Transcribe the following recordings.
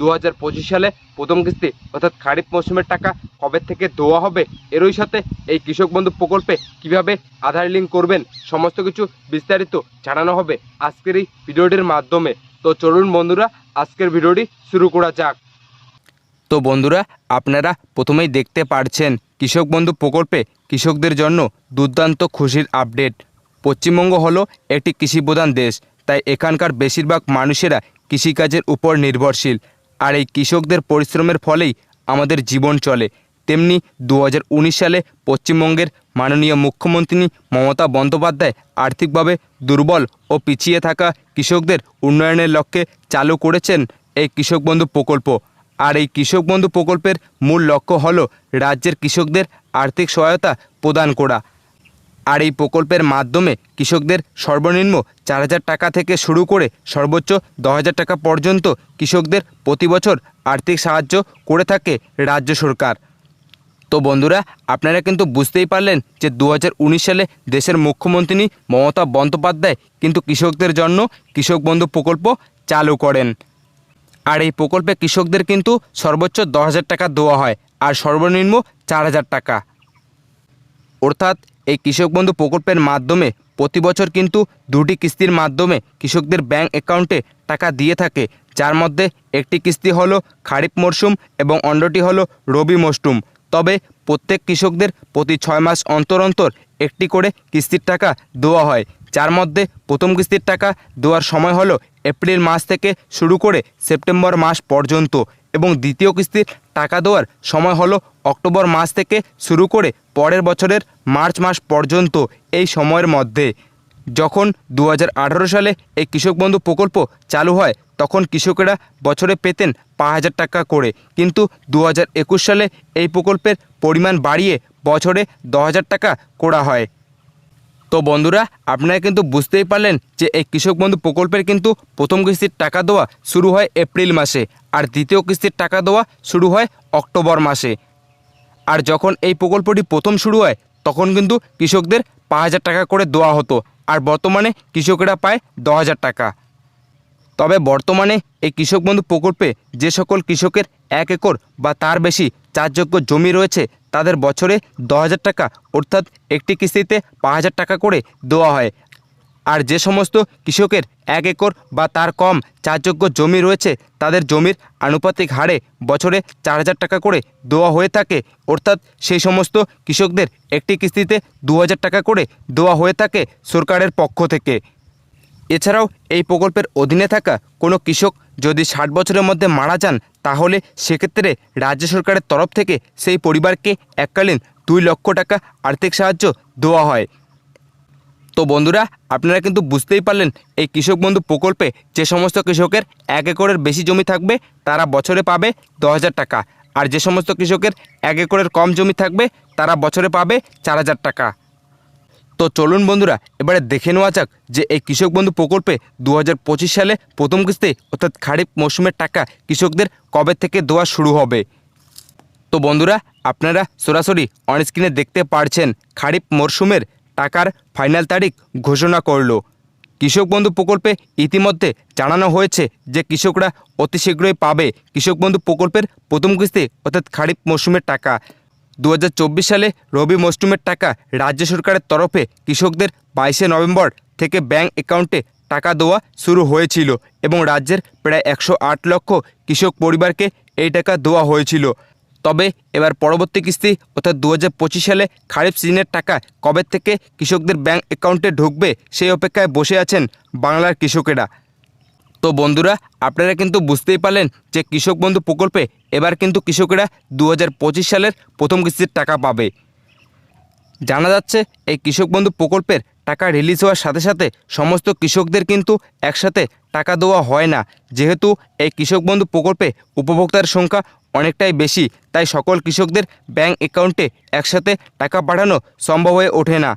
দু হাজার পঁচিশ সালে প্রথম কিস্তি অর্থাৎ খারিফ মৌসুমের টাকা কবে থেকে দেওয়া হবে, এরই সাথে এই কৃষক বন্ধু প্রকল্পে কীভাবে আধার লিঙ্ক করবেন, সমস্ত কিছু বিস্তারিত জানানো হবে আজকের এই ভিডিওটির মাধ্যমে। তো চলুন বন্ধুরা, আজকের ভিডিওটি শুরু করা যাক। তো বন্ধুরা, আপনারা প্রথমেই দেখতে পারছেন কৃষক বন্ধু প্রকল্পে কৃষকদের জন্য দুর্দান্ত খুশির আপডেট। পশ্চিমবঙ্গ হলো একটি কৃষিপ্রধান দেশ, তাই এখানকার বেশিরভাগ মানুষেরা কৃষিকাজের উপর নির্ভরশীল। আর এই কৃষকদের পরিশ্রমের ফলেই আমাদের জীবন চলে। তেমনি দু হাজার উনিশ সালে পশ্চিমবঙ্গের মাননীয় মুখ্যমন্ত্রী মমতা বন্দ্যোপাধ্যায় আর্থিকভাবে দুর্বল ও পিছিয়ে থাকা কৃষকদের উন্নয়নের লক্ষ্যে চালু করেছেন এই কৃষক বন্ধু প্রকল্প। আর এই কৃষক বন্ধু প্রকল্পের মূল লক্ষ্য হল রাজ্যের কৃষকদের আর্থিক সহায়তা প্রদান করা। আর এই প্রকল্পের মাধ্যমে কৃষকদের সর্বনিম্ন চার হাজার টাকা থেকে শুরু করে সর্বোচ্চ দশ হাজার টাকা পর্যন্ত কৃষকদের প্রতি বছর আর্থিক সাহায্য করে থাকে রাজ্য সরকার। তো বন্ধুরা, আপনারা কিন্তু বুঝতেই পারলেন যে দু হাজার উনিশ সালে দেশের মুখ্যমন্ত্রী মমতা বন্দ্যোপাধ্যায় কিন্তু কৃষকদের জন্য কৃষক বন্ধু প্রকল্প চালু করেন। আর এই প্রকল্পে কৃষকদের কিন্তু সর্বোচ্চ দশ টাকা দেওয়া হয় আর সর্বনিম্ন চার হাজার টাকা। অর্থাৎ এই কৃষক বন্ধু প্রকল্পের মাধ্যমে প্রতি বছর কিন্তু দুটি কিস্তির মাধ্যমে কৃষকদের ব্যাংক অ্যাকাউন্টে টাকা দিয়ে থাকে। যার মধ্যে একটি কিস্তি হলো খারিফ মরশুম এবং অন্যটি হলো রবি মরশুম তবে প্রত্যেক কৃষকদের প্রতি ছয় মাস অন্তর অন্তর একটি করে কিস্তির টাকা দেওয়া হয়। যার মধ্যে প্রথম কিস্তির টাকা দেওয়ার সময় হলো এপ্রিল মাস থেকে শুরু করে সেপ্টেম্বর মাস পর্যন্ত। এবং দ্বিতীয় কিস্তির টাকা দেওয়ার সময় হলো অক্টোবর মাস থেকে শুরু করে পরের বছরের মার্চ মাস পর্যন্ত এই সময়ের মধ্যে। যখন দু হাজার আঠারো সালে এই কৃষক বন্ধু প্রকল্প চালু হয়, তখন কৃষকেরা বছরে পেতেন পাঁচ হাজার টাকা করে। কিন্তু দু হাজার একুশ সালে এই প্রকল্পের পরিমাণ বাড়িয়ে বছরে দশ হাজার টাকা করা হয়। তো বন্ধুরা, আপনারা কিন্তু বুঝতেই পারলেন যে এই কৃষক বন্ধু প্রকল্পের কিন্তু প্রথম কিস্তির টাকা দেওয়া শুরু হয় এপ্রিল মাসে আর দ্বিতীয় কিস্তির টাকা দেওয়া শুরু হয় অক্টোবর মাসে। আর যখন এই প্রকল্পটি প্রথম শুরু হয়, তখন কিন্তু কৃষকদের পাঁচ হাজার টাকা করে দেওয়া হতো। আর বর্তমানে কৃষকেরা পায় দশ হাজার টাকা। তবে বর্তমানে এই কৃষক বন্ধু প্রকল্পে যে সকল কৃষকের এক একর বা তার বেশি চাষযোগ্য জমি রয়েছে, তাদের বছরে দশ হাজার টাকা অর্থাৎ একটি কিস্তিতে পাঁচ হাজার টাকা করে দেওয়া হয়। আর যে সমস্ত কৃষকের এক একর বা তার কম চাষযোগ্য জমি রয়েছে, তাদের জমির আনুপাতিক হারে বছরে চার হাজার টাকা করে দেওয়া হয়ে থাকে। অর্থাৎ সেই সমস্ত কৃষকদের একটি কিস্তিতে দু হাজার টাকা করে দেওয়া হয়ে থাকে সরকারের পক্ষ থেকে। এছাড়াও এই প্রকল্পের অধীনে থাকা কোনো কৃষক যদি ষাট বছরের মধ্যে মারা যান, তাহলে সেক্ষেত্রে রাজ্য সরকারের তরফ থেকে সেই পরিবারকে এককালীন দুই লক্ষ টাকা আর্থিক সাহায্য দেওয়া হয়। তো বন্ধুরা, আপনারা কিন্তু বুঝতেই পারলেন এই কৃষক বন্ধু প্রকল্পে যে সমস্ত কৃষকের এক একরের বেশি জমি থাকবে, তারা বছরে পাবে দশ হাজার টাকা। আর যে সমস্ত কৃষকের এক একরের কম জমি থাকবে, তারা বছরে পাবে চার হাজার টাকা। তো চলুন বন্ধুরা, এবারে দেখে নেওয়া যাক যে এই কৃষক বন্ধু প্রকল্পে দু হাজার পঁচিশ সালে প্রথম কিস্তি অর্থাৎ খারিফ মৌসুমের টাকা কৃষকদের কবে থেকে দেওয়া শুরু হবে? তো বন্ধুরা, আপনারা সরাসরি অন স্ক্রিনে দেখতে পারছেন খারিফ মরশুমের টাকার ফাইনাল তারিখ ঘোষণা করল। কৃষক বন্ধু প্রকল্পে ইতিমধ্যে জানানো হয়েছে যে কৃষকরা অতি শীঘ্রই পাবে কৃষক বন্ধু প্রকল্পের প্রথম কিস্তি অর্থাৎ খারিফ মরশুমের টাকা। দু হাজার চব্বিশ সালে রবি মরশুমের টাকা রাজ্য সরকারের তরফে কৃষকদের বাইশে নভেম্বর থেকে ব্যাংক অ্যাকাউন্টে টাকা দেওয়া শুরু হয়েছিল এবং রাজ্যের প্রায় একশো আট লক্ষ কৃষক পরিবারকে এই টাকা দেওয়া হয়েছিল। তবে এবার পরবর্তী কিস্তি অর্থাৎ দু হাজার পঁচিশ সালে খারিফ সিজনের টাকা কবে থেকে কৃষকদের ব্যাংক অ্যাকাউন্টে ঢুকবে সেই অপেক্ষায় বসে আছেন বাংলার কৃষকেরা। তো বন্ধুরা, আপনারা কিন্তু বুঝতেই পারলেন যে কৃষক বন্ধু প্রকল্পে এবার কিন্তু কৃষকেরা দু হাজার পঁচিশ সালের প্রথম কিস্তির টাকা পাবে। জানা যাচ্ছে এই কৃষক বন্ধু প্রকল্পের টাকা রিলিজ হওয়ার সাথে সাথে সমস্ত কৃষকদের কিন্তু একসাথে টাকা দেওয়া হয় না। যেহেতু এই কৃষক বন্ধু প্রকল্পে উপভোক্তার সংখ্যা অনেকটাই বেশি, তাই সকল কৃষকদের ব্যাংক অ্যাকাউন্টে একসাথে টাকা পাঠানো সম্ভব হয়ে ওঠে না।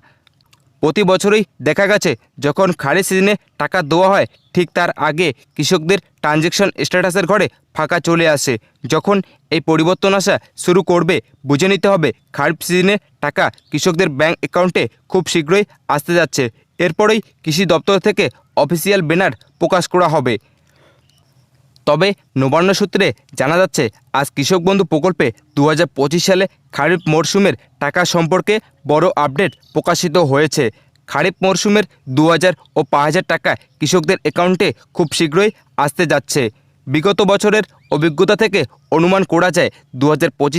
প্রতি বছরই দেখা গেছে যখন খারিফ সিজনে টাকা দেওয়া হয়, ঠিক তার আগে কৃষকদের ট্রানজ্যাকশন স্ট্যাটাসের ঘরে ফাঁকা চলে আসে। যখন এই পরিবর্তন আসা শুরু করবে, বুঝে নিতে হবে খারিফ সিজনে টাকা কৃষকদের ব্যাংক অ্যাকাউন্টে খুব শীঘ্রই আসতে যাচ্ছে। এরপরেই কৃষি দপ্তর থেকে অফিসিয়াল ব্যানার প্রকাশ করা হবে। তবে নবান্ন সূত্রে জানা যাচ্ছে, আজ কৃষক বন্ধু প্রকল্পে দু হাজার পঁচিশ সালে খারিফ মরশুমের টাকা সম্পর্কে বড় আপডেট প্রকাশিত হয়েছে। খারিফ মরশুমের দু হাজার ও পাঁচ হাজার টাকা কৃষকদের অ্যাকাউন্টে খুব শীঘ্রই আসতে যাচ্ছে। বিগত বছরের অভিজ্ঞতা থেকে অনুমান করা যায় দু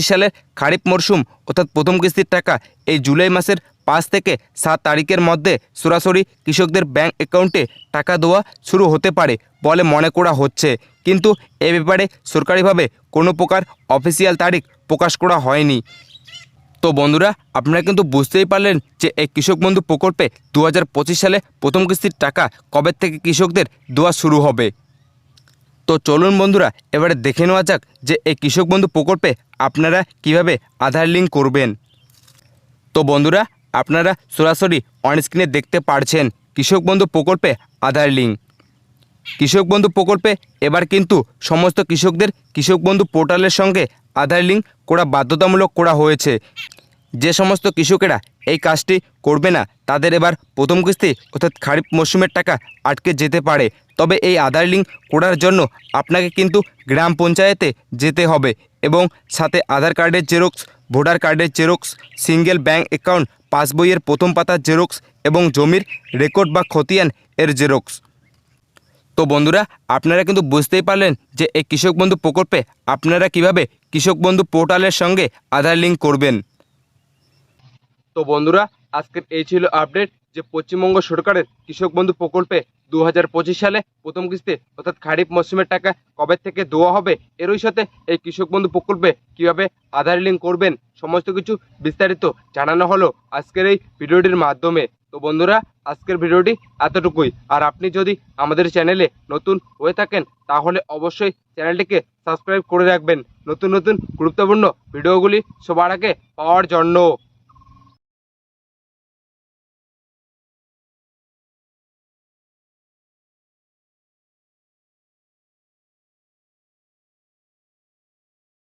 সালের খারিফ মরশুম অর্থাৎ প্রথম কিস্তির টাকা, এই জুলাই মাসের পাঁচ থেকে সাত তারিখের মধ্যে সরাসরি কৃষকদের ব্যাংক অ্যাকাউন্টে টাকা দেওয়া শুরু হতে পারে বলে মনে করা হচ্ছে। কিন্তু এ ব্যাপারে সরকারিভাবে কোনো প্রকার অফিসিয়াল তারিখ প্রকাশ করা হয়নি। তো বন্ধুরা, আপনারা কিন্তু বুঝতেই পারলেন যে এই কৃষক বন্ধু প্রকল্পে দু হাজার পঁচিশ সালে প্রথম কিস্তির টাকা কবে থেকে কৃষকদের দেওয়া শুরু হবে। তো চলুন বন্ধুরা, এবারে দেখে নেওয়া যাক যে এই কৃষক বন্ধু প্রকল্পে আপনারা কীভাবে আধার লিঙ্ক করবেন। তো বন্ধুরা, আপনারা সরাসরি অনস্ক্রিনে দেখতে পারছেন কৃষক বন্ধু প্রকল্পে আধার লিঙ্ক কৃষক বন্ধু প্রকল্পে এবার কিন্তু সমস্ত কৃষকদের কৃষক বন্ধু পোর্টালের সঙ্গে আধার লিঙ্ক করা বাধ্যতামূলক করা হয়েছে। যে সমস্ত কৃষকেরা এই কাজটি করবে না, তাদের এবার প্রথম কিস্তি অর্থাৎ খারিফ মরশুমের টাকা আটকে যেতে পারে। তবে এই আধার লিঙ্ক করার জন্য আপনাকে কিন্তু গ্রাম পঞ্চায়েতে যেতে হবে এবং সাথে আধার কার্ডের জেরক্স, ভোটার কার্ডের জেরক্স, সিঙ্গেল ব্যাংক অ্যাকাউন্ট, পাসবইয়ের প্রথম পাতার জেরক্স এবং জমির রেকর্ড বা খতিয়ান এর জেরক্স। তো বন্ধুরা, আপনারা কিন্তু বুঝতেই পারলেন যে এই কৃষক বন্ধু প্রকল্পে আপনারা কীভাবে কৃষক বন্ধু পোর্টালের সঙ্গে আধার লিঙ্ক করবেন। তো বন্ধুরা, আজকের এই ছিল আপডেট যে পশ্চিমবঙ্গ সরকারের কৃষক বন্ধু প্রকল্পে দু হাজার পঁচিশ সালে প্রথম কিস্তি অর্থাৎ খারিফ মরশুমের টাকা কবে থেকে দেওয়া হবে, এরই সাথে এই কৃষক বন্ধু প্রকল্পে কীভাবে আধার লিঙ্ক করবেন, সমস্ত কিছু বিস্তারিত জানানো হলো আজকের এই ভিডিওটির মাধ্যমে। তো বন্ধুরা, আজকের ভিডিওটি এতটুকুই। আর আপনি যদি আমাদের চ্যানেলে নতুন হয়ে থাকেন, তাহলে অবশ্যই চ্যানেলটিকে সাবস্ক্রাইব করে রাখবেন। নতুন নতুন গুরুত্বপূর্ণ ভিডিওগুলি সবার আগে পাওয়ার জন্য।